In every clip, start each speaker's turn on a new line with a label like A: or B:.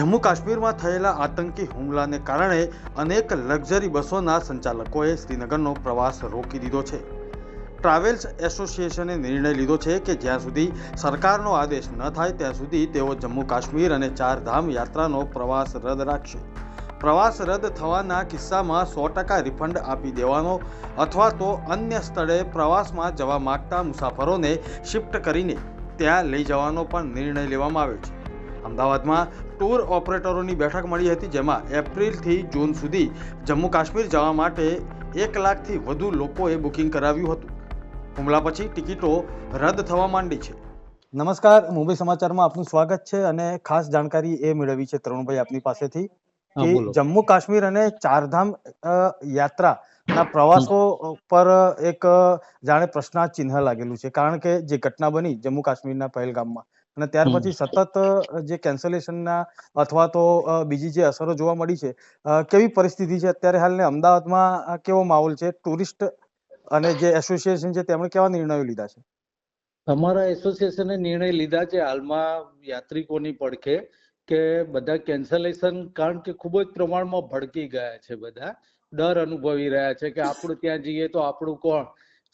A: જમ્મુ કાશ્મીરમાં થયેલા આતંકી હુમલાને કારણે અનેક લક્ઝરી બસોના સંચાલકોએ શ્રીનગરનો પ્રવાસ રોકી દીધો છે. ટ્રાવેલ્સ એસોસિએશને નિર્ણય લીધો છે કે જ્યાં સુધી સરકારનો આદેશ ન થાય, ત્યાં સુધી તેઓ જમ્મુ કાશ્મીર અને ચારધામ યાત્રાનો પ્રવાસ રદ રાખશે. પ્રવાસ રદ થવાના કિસ્સામાં સો ટકા રિફંડ આપી દેવાનો અથવા તો અન્ય સ્થળે પ્રવાસમાં જવા માગતા મુસાફરોને શિફ્ટ કરીને ત્યાં લઈ જવાનો પણ નિર્ણય લેવામાં આવ્યો છે. અમદાવાદમાં ટૂર ઓપરેટરોની બેઠક મળી હતી જેમાં એપ્રિલથી જૂન સુધી જમ્મુ કાશ્મીર જવા માટે એક લાખથી વધુ લોકોએ બુકિંગ કરાવ્યું હતું. હુમલા પછી ટિકિટો રદ થવા માંડી છે. નમસ્કાર મુંબઈ સમાચારમાં આપનું સ્વાગત છે અને ખાસ જાણકારી એ મેળવી છે તરુણભાઈ આપની પાસેથી કે જમ્મુ કાશ્મીર અને ચારધામ યાત્રા ના પ્રવાસો પર એક જાણે પ્રશ્નાર્થ ચિહ્ન લાગેલું છે. કારણ કે જે ઘટના બની જમ્મુ કાશ્મીરના પહેલગામમાં અને ત્યાર પછી સતત જે કેન્સલેશનના અથવા તો બીજી જે અસરો જોવા મળી છે કેવી પરિસ્થિતિ છે? અત્યારે હાલને અમદાવાદમાં કેવો માહોલ છે? ટુરિસ્ટ અને જે એસોસિએશન છે તેમણે કેવા નિર્ણયો લીધા છે?
B: અમારા એસોસિએશને નિર્ણય લીધા છે હાલમાં યાત્રિકોની પડખે કે બધા કેન્સલેશન કારણ કે ખૂબ જ પ્રમાણમાં ભડકી ગયા છે બધા. ડર અનુભવી રહ્યા છે કે આપણે ત્યાં જઈએ તો આપણું કોણ?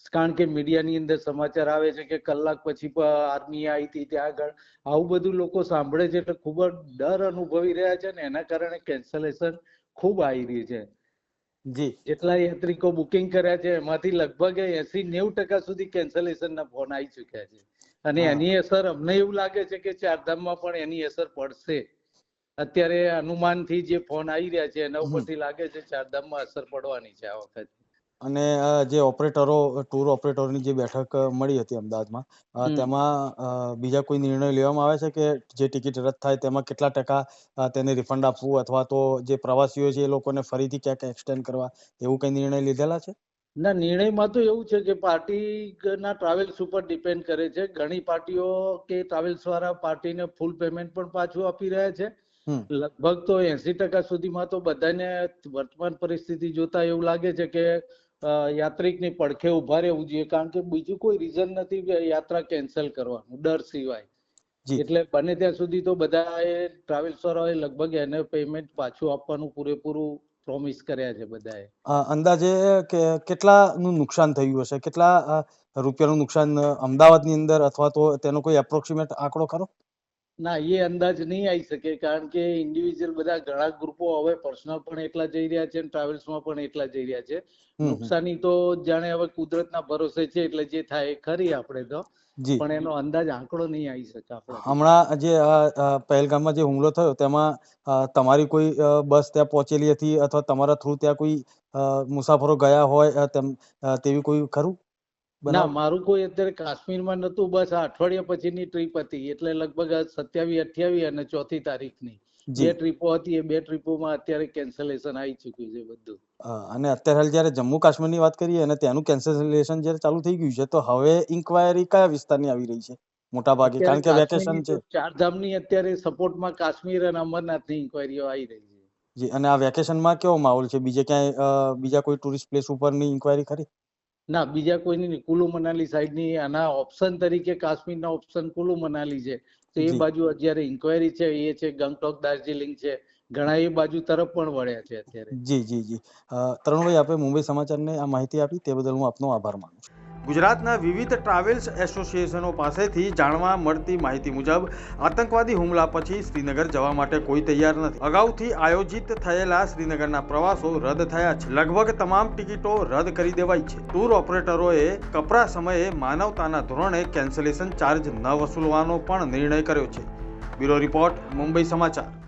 B: કારણ કે મીડિયાની અંદર સમાચાર આવે છે કે કલાક પછી આર્મી આવી હતી ત્યાં આગળ. આવું બધું લોકો સાંભળે છે એટલે ખૂબ જ ડર અનુભવી રહ્યા છે ને એના કારણે કેન્સલેશન ખૂબ આવી રહી છે.
A: જી.
B: જેટલા યાત્રિકો બુકિંગ કર્યા છે એમાંથી લગભગ એસી નેવું ટકા સુધી કેન્સલેશન ના ફોન આવી ચુક્યા છે. અને એની અસર અમને એવું લાગે છે કે ચારધામમાં પણ એની અસર પડશે. અત્યારે અનુમાનથી જે ફોન આવી રહ્યા છે એના ઉપરથી લાગે છે ચારધામમાં અસર પડવાની છે આ વખતે.
A: અને જે ઓપરેટરો ટૂર ઓપરેટરોની જે બેઠક મળી હતી અમદાવાદમાં તેમાં બીજા કોઈ નિર્ણય લેવામાં આવે છે કે જે ટિકિટ રદ થાય તેમાં કેટલા ટકા તેને રિફંડ આપવું અથવા તો જે પ્રવાસીઓ છે એ લોકોને ફરીથી ક્યાંક એક્સટેન્ડ કરવા એવું કઈ નિર્ણય લીધેલા છે?
B: ના નિર્ણયમાં તો એવું છે કે પાર્ટી ના ટ્રાવેલ્સ ઉપર ડિપેન્ડ કરે છે. ઘણી પાર્ટીઓ કે ટ્રાવેલ્સ વાળા પાર્ટીને ફૂલ પેમેન્ટ પણ પાછું આપી રહ્યા છે. લગભગ તો એસી ટકા સુધીમાં તો બધાને વર્તમાન પરિસ્થિતિ જોતા એવું લાગે છે કે યાત્રિકની પડખે ઊભા રહેવું જોઈએ કારણ કે બીજું કોઈ રીઝન નથી કે યાત્રા કેન્સલ કરવાનું ડર સિવાય. એટલે બને ત્યાં સુધી તો બધાએ ટ્રાવેલ્સ વાળાએ લગભગ એને પેમેન્ટ પાછું આપવાનું પૂરેપૂરું પ્રોમિસ કર્યા છે બધાએ.
A: અંદાજે કે કેટલાનું નુકસાન થયું હશે? કેટલા રૂપિયાનું નુકસાન અમદાવાદની અંદર અથવા તો તેનો કોઈ એપ્રોક્સિમેટ આંકડો ખરો?
B: ના એ અંદાજ નહીં આવી શકે કારણ કે ઇન્ડિવિજ્યુઅલ બધા ઘણા ગ્રુપો હવે પર્સનલ પણ એટલા જઈ રહ્યા છે ટ્રાવેલ્સમાં પણ એટલા જઈ રહ્યા છે. નુકસાની તો જાણે હવે કુદરતના ભરોસે છે એટલે જે થાય એ ખરી આપણે તો. પણ એનો અંદાજ આંકડો નહીં આવી શકે આપણે.
A: હમણાં જે પહેલગામમાં જે હુમલો થયો તેમાં તમારી કોઈ બસ ત્યાં પહોંચેલી હતી અથવા તમારા થ્રુ ત્યાં કોઈ મુસાફરો ગયા હોય તેમ તેવી કોઈ ખરું?
B: ના મારું કોઈ અત્યારે કાશ્મીરમાં નતું બસ આ અઠવાડિયા પછીની ટ્રીપ હતી. એટલે લગભગ સત્યાવીસ અઠ્યાવીસ અને ચોથી તારીખની
A: જે.
B: ટ્રીપો હતી એ બે ટ્રીપોમાં અત્યારે કેન્સલેશન આવી ચુક્યું છે બધું.
A: અને અત્યારે હાલ જ્યારે જમ્મુ કાશ્મીરની વાત કરીએ અને ત્યાંનું કેન્સલેશન જ્યારે ચાલુ થઈ ગયું છે તો હવે ઇન્ક્વાયરી કયા વિસ્તારની આવી રહી છે? મોટા ભાગે કારણ કે વેકેશન છે.
B: તો ચારધામની અત્યારે સપોર્ટમાં કાશ્મીર અને અમરનાથની ઇન્કવાયરીઓ આવી રહી છે.
A: જી અને આ વેકેશનમાં કેવો માહોલ છે? બીજે ક્યાંય બીજા કોઈ ટુરિસ્ટ પ્લેસ ઉપરની ઇન્ક્વાયરી ખરી?
B: ના બીજા કોઈની નહીં. કુલુ મનાલી સાઈડની આના ઓપ્શન તરીકે કાશ્મીરના ઓપ્શન કુલુ મનાલી છે. તો એ બાજુ અત્યારે ઇન્કવાયરી છે એ છે ગંગટોક દાર્જિલિંગ છે. ઘણા એ બાજુ તરફ પણ વળ્યા છે અત્યારે.
A: જી જી જી. તરુણભાઈ આપે મુંબઈ સમાચારને આ માહિતી આપી તે બદલ હું આપનો આભાર માનું છું. ગુજરાતના વિવિધ ટ્રાવેલ્સ એસોસિએશનો પાસેથી જાણવા મળતી માહિતી મુજબ, આતંકવાદી હુમલા પછી શ્રીનગર જવા માટે કોઈ તૈયાર નથી. અગાઉથી આયોજિત થયેલા શ્રીનગરના પ્રવાસો રદ થયા છે. લગભગ તમામ ટિકિટો રદ કરી દેવાઈ છે. ટૂર ઓપરેટરોએ કપરા સમયે માનવતાના ધોરણે કેન્સલેશન ચાર્જ ન વસૂલવાનો પણ નિર્ણય કર્યો છે. બ્યુરો રિપોર્ટ, મુંબઈ સમાચાર.